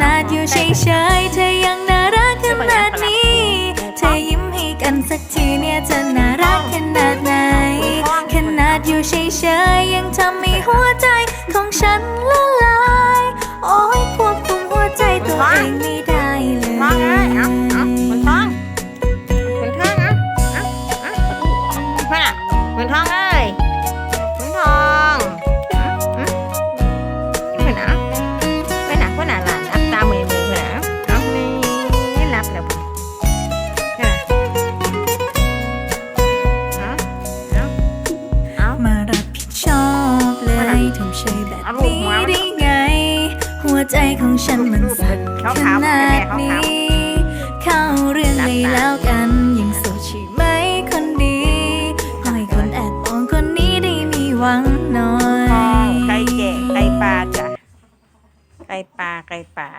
นาดอยู่เฉยๆเธอยังน่ารักขนาดนี้ เธอยิ้มให้กันสักทีเนี่ยจะน่ารักขนาดไหน ขนาดอยู่เฉยๆยังทำให้หัวใจของฉันละลายโอ้ยควบคุมหัวใจตัวเองไม่ได้เลยเอ้ยเอาเอาคนท้องคนท้องเอาเอาเอาเพื่อนอะคนท้องเอ้ย นี้หัวได้ไง หัวใจของฉันมันสั่นขนาดนี้ เข้าเรื่องเลยแล้วกันยังโสดใช่ไหมคนดีปล่อยคนแอบมองคนนี้ได้มีหวังหน่อยไก่แก่ไก่ปลาจ้ะไก่ปลาไก่ปลา